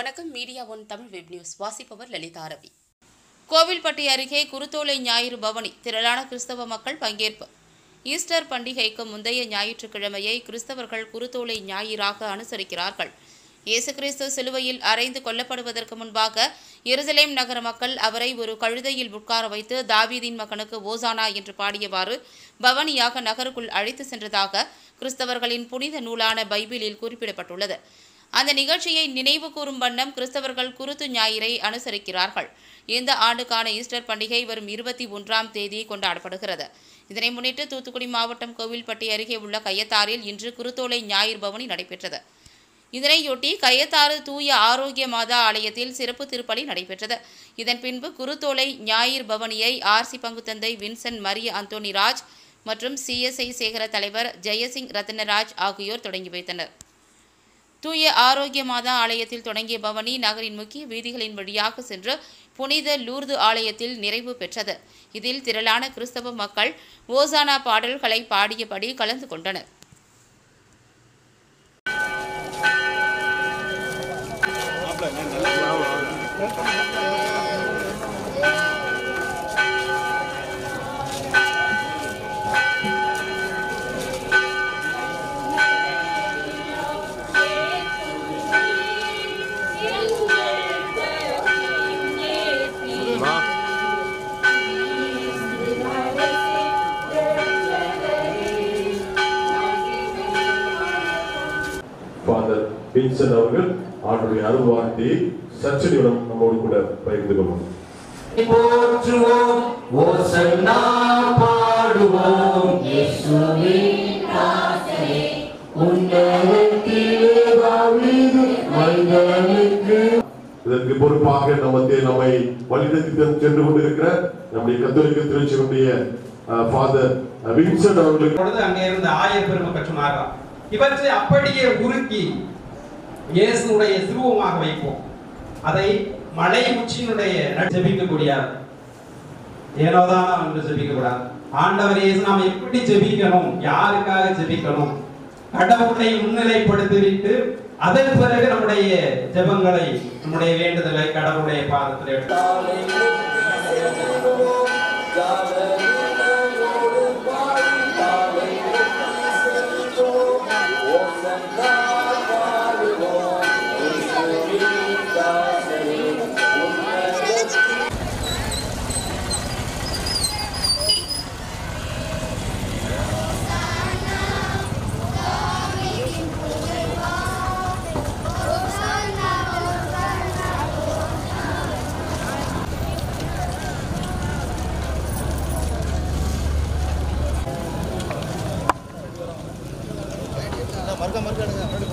வணக்கம். Media one Tamil web news. வாசிப்பவர் லலிதா ரவி. கோவில்பட்டி அருகே குருத்தோலை ஞாயிறு பவனி திரளான கிறிஸ்தவ மக்கள் பங்கேற்பு. ஈஸ்டர் பண்டிகைக்கு முந்தைய ஞாயிற்றுக்கிழமையை கிறிஸ்தவர்கள் குருத்தோலை ஞாயிறாக அனுசரிக்கிறார்கள். இயேசு கிறிஸ்து சிலுவையில் அறைந்து கொல்லப்படுவதற்கு முன்பாக எருசலேம் நகர மக்கள் அவரை ஒரு கழுதையில் உட்கார வைத்து தாவீதின் மகனுக்கு ஓசானா என்று பாடியவாறு பவனியாக நகருக்குள் அழைத்து சென்றதாக கிறிஸ்தவர்களின் புனித நூலான பைபிளில் குறிப்பிடப்பட்டுள்ளது. அந்த நிகழ்ச்சியை நினைவு கூறும் வண்ணம் கிறிஸ்தவர்கள் குருத்து ஞாயிறை அனுசரிக்கிறார்கள். இந்த ஆண்டுக்கான ஈஸ்டர் பண்டிகை வரும் இருபத்தி ஒன்றாம் தேதி கொண்டாடப்படுகிறது. இதனை முன்னிட்டு தூத்துக்குடி மாவட்டம் கோவில்பட்டி அருகே உள்ள கையத்தாரில் இன்று குருத்தோலை ஞாயிறு பவனி நடைபெற்றது. இதனையொட்டி கயத்தாறு தூய ஆரோக்கிய மாதா ஆலயத்தில் சிறப்பு திருப்பலி நடைபெற்றது. இதன் பின்பு குருத்தோலை ஞாயிறு பவனியை ஆர்சி பங்குத்தந்தை வின்சென்ட் மரிய அந்தோனி ராஜ் மற்றும் சிஎஸ்ஐ சேகர தலைவர் ஜெயசிங் ரத்னராஜ் ஆகியோர் தொடங்கி வைத்தனர். தூய ஆரோக்கிய மாதா ஆலயத்தில் தொடங்கிய பவனி நகரின் முக்கிய வீதிகளின் வழியாக சென்று புனித லூர்து ஆலயத்தில் நிறைவு பெற்றது. இதில் திரளான கிறிஸ்தவ மக்கள் ஓசானா பாடல்களை பாடியபடி கலந்து கொண்டனர். ஃபாதர் வின்சன் அவர்கள் ஆண்டுடைய அருள்வார்த்தையை சச்சரியுடன் நம்மோடு கூட பகிர்ந்து கொள்வோம். போற்றுவோம் ஓசன்னா பாடுவோம். இயேசுவின் ராசனே உன்னதத்திலே வாழிது மனிதனுக்கு. இதற்கு பொறுப்பாக நம்ம மத்தியில் நம்மை வழிநடத்தி சென்று கொண்டிருக்கிற நம்முடைய கத்தோலிக்க திருச்சியுடைய ஃபாதர் வின்சன் அவர்களுக்கு. அங்கே இருந்த ஆயர் பெருமக்கள் சொன்னாராம் இவற்றை அப்படியே உருக்கி இயேசுடைய சிறுவமாக வைப்போம். அதை மலை உச்சியினுடைய ஜெபிக்கக்கூடியார். ஏனோதான் ஏனோதானா என்று ஜெபிக்க கூடாது ஆண்டவர் இயேசு நாம் எப்படி ஜெபிக்கணும்? யாருக்காக ஜெபிக்கணும்? கடவுளை முன்னிலைப்படுத்திவிட்டு அதன் பிறகு நம்முடைய ஜெபங்களை நம்முடைய வேண்டுதலை கடவுளுடைய பாதத்தில் எடுத்து மறுக்க மறுக்க எடுங்க.